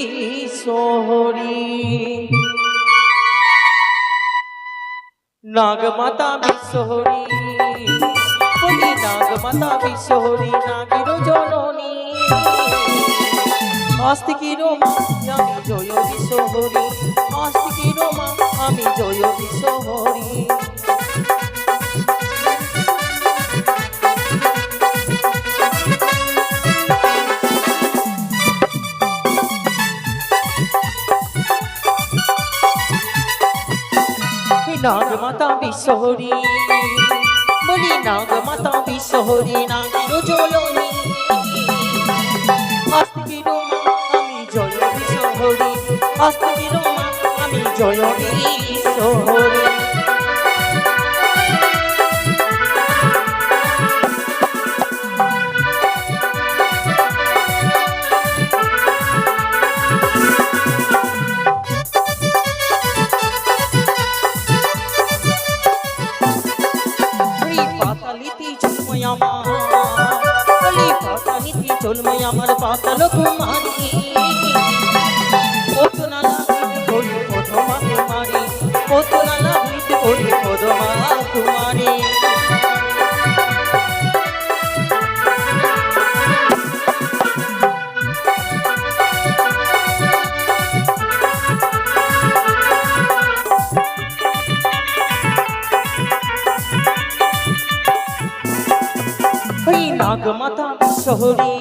বিশ্বহরি নাগমাতা বিশ্বহরি বলি, নাগমাতা বিশ্বহরি নাগের জননী। আস্তিকির মা আমি জয় বিশ্বহরি আস্তিকির মা আমি জয় বিশ্বহরি নাগমাতা বিশ্বহরি বলি নাগমাতা বিশ্বহরি নাগ জলনি আস্তি আমি জয় বিশ্বহরি আস্তি আমি জয় বিশ্বহরি চলময় আমার ওই পাতালিতে চলময় আমার পাতাল কুমারী। কত না লাগিতে করি পদমা কুমারী কত না করি পদমা নাগমাতা বিশ্বহরি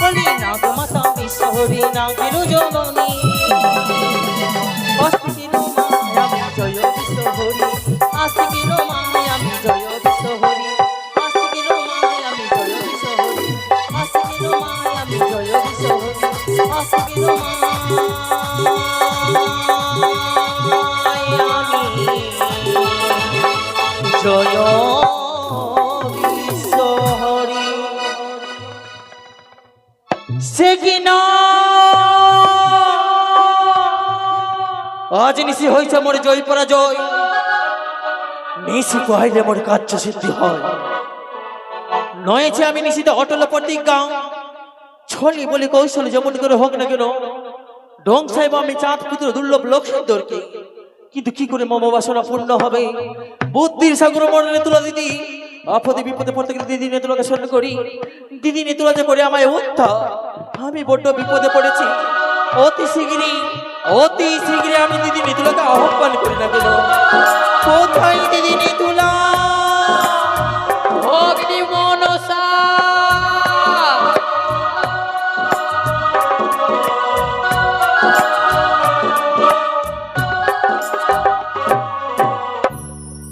বলি নাগমাতা বিশ্বহরি নাগের জননী। আজ নিশি হয়েছে মোর জয় পরাজয়। নিশি কহাইলে মোর কার্য সিদ্ধি হয়। নয়েছে আমি নিশিতে অটল প্রতিজ্ঞা। ছলি বলি কৌশল যেমন করে হোক না কেন ডং সাহেব আমি চাঁদ পুত্র দুর্লভ লক্ষ্মীন্দরকে কিন্তু কি করে মম বাসনা পূর্ণ হবে? বুদ্ধির সাগর মরণে তুলা দিদি, আপদে বিপদে পড়তে গেলে দিদি নেতুলাকে স্মরণ করি। দিদি নেতুলা যে করে আমায় উত্থা আমি বড্ড বিপদে পড়েছি। অতি শীঘ্রই অতি শীঘ্রই আমি দিদি নেতুলাকে আহ্বান করি না কেন? কোথায় দিদি মনসা।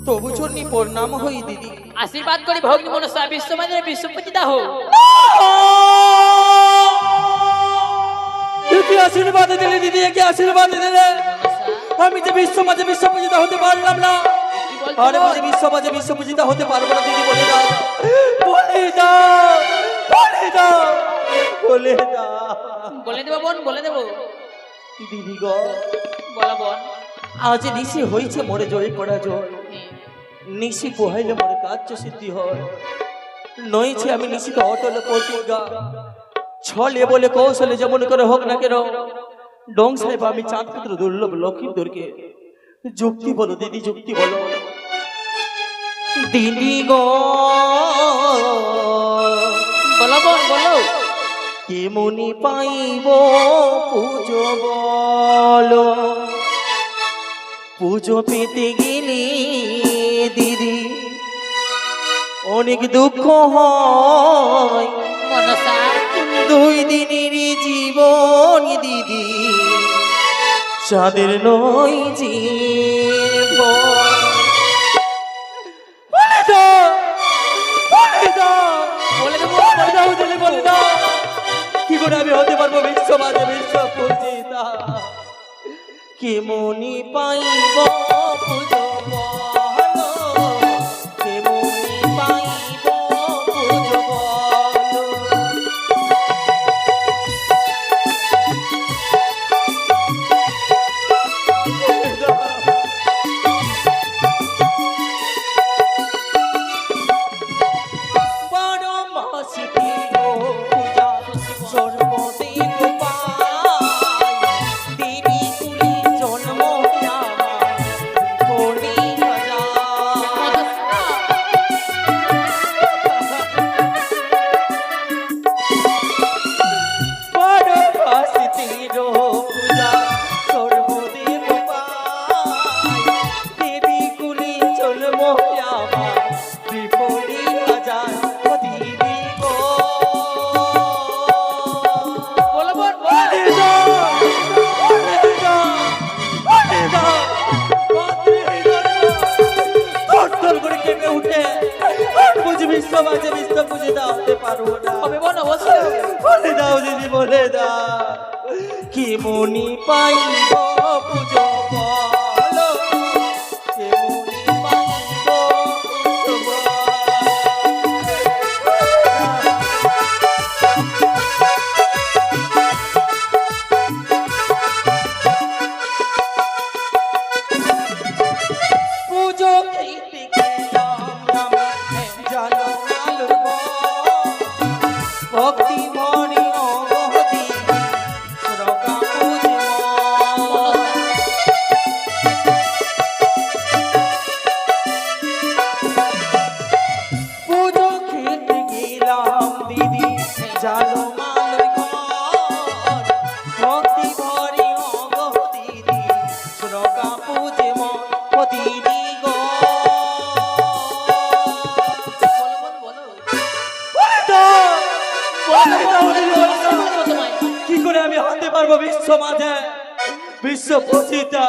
তবু চন্নি প্রণাম হই দিদি। আশীর্বাদ করি ভগ্নি মনসা বিশ্বমানের বিশ্বপতিতা হোক দিদি আশীর্বাদ দিলে? দিদি একে আশীর্বাদ দিলে। আমি যে বিশ্ব মাঝে বিশ্বপূজিত হতে পারলাম না। আর বুঝি বিশ্ব মাঝে বিশ্বপূজিত হতে পারব না দিদি বলে দাও। বলে দাও। বলে দাও। বলে দাও। বলে দেবো বোন বলে দেবো। দিদি গো। বলা বোন। আজ নিশি হয়েছে মরে জয় পড়া জয়। নিশি পোহাইলে মরে কার্য সিদ্ধি হয়। নইছে আমি নিশিতে অটল প্রতিজ্ঞা। ছলে বলে কৌশলে যেমন করে হোক না কেন ডং সাহেব আমি চাঁদ পুত্র দুর্লভ লক্ষ্মীন্দরকে যুক্তি বলো দিদি যুক্তি বলো। দিদি গো বলো বলো। কেমনি পাইব পুজো বলো? পুজো পেতে গেলে দিদি অনেক দুঃখ হয়। মনসা দুই দিনের জীবন দিদি। চাঁদের নয় জীবন। হতে পারব বিশ্ব পাইব পুজো? Recipe. মাঝে বিশ্ব পুজো দাওতে পারব না। হবে অবশ্যই বলে দাও দিদি বলে দাও। কি মনি পাইব পুজো? পারব বিশ্ব মাঝে বিশ্ব পূজিতা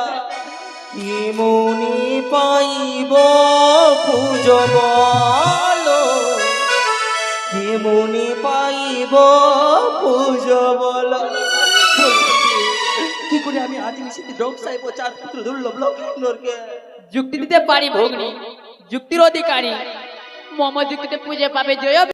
কি মনি পাইব পুজো বলো কি মনি পাইব পুজো বলো কি করে আমি সাহেব চার পুত্র দুর্লভ যুক্তি দিতে পারি ভগ্নি। যুক্তির অধিকারী। মম যুক্তিতে পুজো পাবে জয়